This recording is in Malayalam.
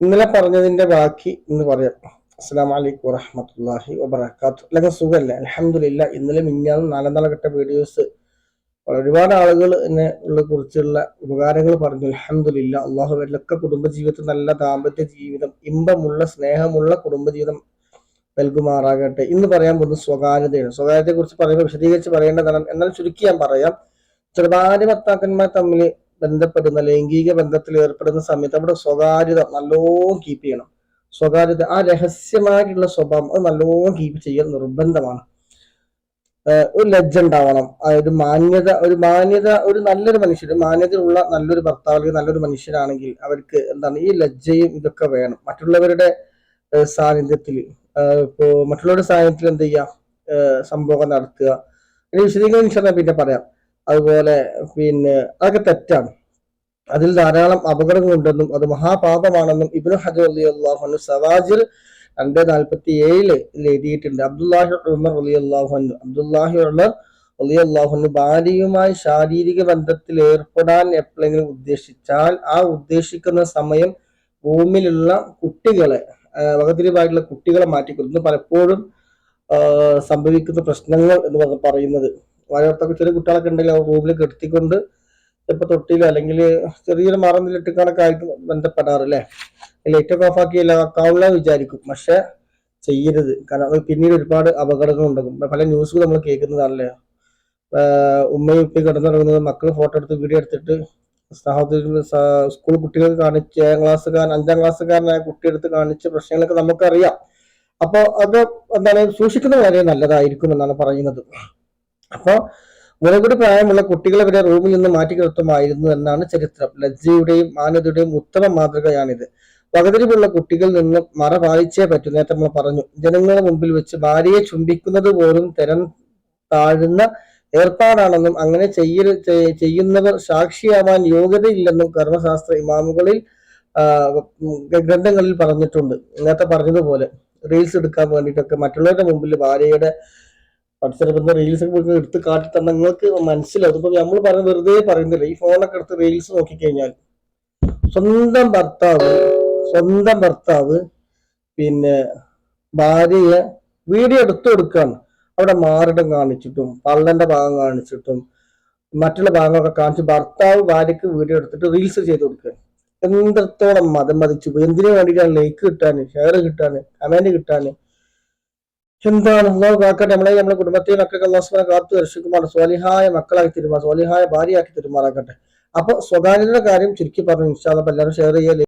ഇന്നലെ പറഞ്ഞതിന്റെ ബാക്കി ഇന്ന് പറയാം. അസ്സാം വലൈക്കും വറഹമത്തല്ലാഹി വബർക്കാത്തു അല്ലെങ്കിൽ സുഖമല്ലേ? അലഹമില്ല ഇന്നലെ മിഞ്ഞാന്ന് നാലാം നാളെ കെട്ട വീഡിയോസ് ഒരുപാട് ആളുകൾ എന്നെ ഉള്ള കുറിച്ചുള്ള ഉപകാരങ്ങൾ പറഞ്ഞു. അലഹമില്ല അള്ളാഹു വല്ലൊക്കെ കുടുംബജീവിതത്തിൽ നല്ല ദാമ്പത്യ ജീവിതം ഇമ്പമുള്ള സ്നേഹമുള്ള കുടുംബജീവിതം നൽകുമാറാകട്ടെ. ഇന്ന് പറയാൻ പോകുന്നത് സ്വകാര്യതയാണ്. സ്വകാര്യതയെ കുറിച്ച് പറയുമ്പോൾ വിശദീകരിച്ച് പറയേണ്ടതാണ്. എന്നാൽ ചുരുക്കി ഞാൻ പറയാം. ചെറുപാട് ഭർത്താക്കന്മാർ തമ്മിൽ ബന്ധപ്പെടുന്ന ലൈംഗിക ബന്ധത്തിൽ ഏർപ്പെടുന്ന സമയത്ത് അവിടെ സ്വകാര്യത നല്ലോണം കീപ്പ് ചെയ്യണം. സ്വകാര്യത ആ രഹസ്യമായിട്ടുള്ള സ്വഭാവം അത് നല്ലോണം കീപ്പ് ചെയ്യൽ നിർബന്ധമാണ്. ഒരു ലജ്ജ ഉണ്ടാവണം. ഒരു മാന്യത ഒരു മാന്യത ഒരു നല്ലൊരു മനുഷ്യർ മാന്യതയുള്ള നല്ലൊരു ഭർത്താവ് അല്ലെങ്കിൽ നല്ലൊരു മനുഷ്യനാണെങ്കിൽ അവർക്ക് എന്താണ് ഈ ലജ്ജയും ഇതൊക്കെ വേണം. മറ്റുള്ളവരുടെ സാന്നിധ്യത്തിൽ ഇപ്പോ മറ്റുള്ളവരുടെ സാന്നിധ്യത്തിൽ എന്ത് ചെയ്യുക? സംഭവം നടത്തുക. വിശദീകരണം പിന്നെ പറയാം. അതുപോലെ പിന്നെ അതൊക്കെ തെറ്റാണ്. അതിൽ ധാരാളം അപകടങ്ങളുണ്ടെന്നും അത് മഹാപാപമാണെന്നും ഇബ്നു ഹജർ അലി അള്ളാഹു സവാജിർ രണ്ട് നാൽപ്പത്തി ഏഴിൽ എഴുതിയിട്ടുണ്ട്. അബ്ദുല്ലാഹി ഉമർ അലി അള്ളാഹു അബ്ദുല്ലാഹി ഉമർ അലി അള്ളാഹുനു ഭാര്യയുമായി ശാരീരിക ബന്ധത്തിൽ ഏർപ്പെടാൻ എപ്പോഴെങ്കിലും ഉദ്ദേശിച്ചാൽ ആ ഉദ്ദേശിക്കുന്ന സമയം ഭൂമിയിലുള്ള കുട്ടികളെ വകതിരിവായിട്ടുള്ള കുട്ടികളെ മാറ്റിക്കൊടുക്കുന്നു പലപ്പോഴും സംഭവിക്കുന്ന പ്രശ്നങ്ങൾ എന്ന് പറയുന്നത് വാഴവർത്തൊക്കെ ചെറിയ കുട്ടികളൊക്കെ ഉണ്ടെങ്കിൽ റൂമിൽ കെടുത്തിക്കൊണ്ട് ചിലപ്പോൾ തൊട്ടിയിലോ അല്ലെങ്കിൽ ചെറിയൊരു മറന്നിലിട്ടിക്കാണൊക്കെ ആയിരിക്കും ബന്ധപ്പെടാറ് അല്ലേ? ലൈറ്റൊക്കെ ഓഫ് ആക്കിയല്ല ഇല്ലാതാക്കാവുള്ള വിചാരിക്കും. പക്ഷെ ചെയ്യരുത്. കാരണം പിന്നീട് ഒരുപാട് അപകടങ്ങൾ ഉണ്ടാകും. പല ന്യൂസുകൾ നമ്മൾ കേൾക്കുന്നതാണല്ലേ? ഉമ്മയും ഉപ്പയും കിടന്നിറങ്ങുന്നത് മക്കൾ ഫോട്ടോ എടുത്ത് വീഡിയോ എടുത്തിട്ട് സഹോദരി സ്കൂൾ കുട്ടികൾക്ക് കാണിച്ച് ഏഴാം ക്ലാസ്സുകാരൻ അഞ്ചാം ക്ലാസ്സുകാരനായ കുട്ടിയെടുത്ത് കാണിച്ച പ്രശ്നങ്ങളൊക്കെ നമുക്കറിയാം. അപ്പോൾ അത് എന്താണ് സൂക്ഷിക്കുന്ന വളരെ നല്ലതായിരിക്കും എന്നാണ് പറയുന്നത്. അപ്പോൾ മുലകുടി പ്രായമുള്ള കുട്ടികളെ വരെ റൂമിൽ നിന്ന് മാറ്റി നിർത്തുമായിരുന്നു എന്നാണ് ചരിത്രം. ലജ്ജയുടെയും മാന്യതയുടെയും ഉത്തമ മാതൃകയാണിത്. വകതിരിവുള്ള കുട്ടികളിൽ നിന്ന് മറ പാലിച്ചേ പറ്റൂ നേരത്തെ നമ്മൾ പറഞ്ഞു. ജനങ്ങളുടെ മുമ്പിൽ വെച്ച് ഭാര്യയെ ചുംബിക്കുന്നത് പോലും തരം താഴുന്ന ഏർപ്പാടാണെന്നും അങ്ങനെ ചെയ്യ ചെയ്യുന്നവർ സാക്ഷിയാവാൻ യോഗ്യതയില്ലെന്നും കർമ്മശാസ്ത്ര ഇമാമുകളിൽ ഗ്രന്ഥങ്ങളിൽ പറഞ്ഞിട്ടുണ്ട്. നേരത്തെ പറഞ്ഞതുപോലെ റീൽസ് എടുക്കാൻ വേണ്ടിയിട്ടൊക്കെ മറ്റുള്ളവരുടെ മുമ്പിൽ ഭാര്യയുടെ വാട്സാപ്പിൽ റീൽസ് ഒക്കെ എടുത്ത് കാട്ടി തന്നെ നിങ്ങൾക്ക് മനസ്സിലാവും. ഇപ്പൊ നമ്മൾ പറഞ്ഞ വെറുതെ പറയുന്നില്ല. ഈ ഫോണൊക്കെ എടുത്ത് റീൽസ് നോക്കിക്കഴിഞ്ഞാൽ സ്വന്തം ഭർത്താവ് സ്വന്തം ഭർത്താവ് പിന്നെ ഭാര്യയെ വീഡിയോ എടുത്തു കൊടുക്കുകയാണ് അവിടെ മാറിടം കാണിച്ചിട്ടും പള്ളന്റെ ഭാഗം കാണിച്ചിട്ടും മറ്റുള്ള ഭാഗങ്ങളൊക്കെ കാണിച്ച് ഭർത്താവ് ഭാര്യക്ക് വീഡിയോ എടുത്തിട്ട് റീൽസ് ചെയ്ത് കൊടുക്കുക എന്തത്തോളം മതം മതിച്ചു? എന്തിനു വേണ്ടിയിട്ടാണ് ലൈക്ക് കിട്ടാന് ഷെയർ കിട്ടാന് കമന്റ് കിട്ടാന്? എന്താണ് അള്ളാഹു കാക്കട്ടെ? നമ്മളെ നമ്മുടെ കുടുംബത്തെയും മക്കൾക്ക് അള്ളാഹുസ്മാനെ കാത്തു ദർശിക്കുമാണ് സ്വാലിഹായ മക്കളാക്കി തരുമാ സ്വാലിഹായ ഭാര്യയാക്കി തരുമാറാക്കട്ടെ അപ്പൊ സ്വകാര്യതയുടെ കാര്യം ചുരുക്കി പറഞ്ഞു. ഇൻഷാല്ല എല്ലാവരും ഷെയർ ചെയ്യാൻ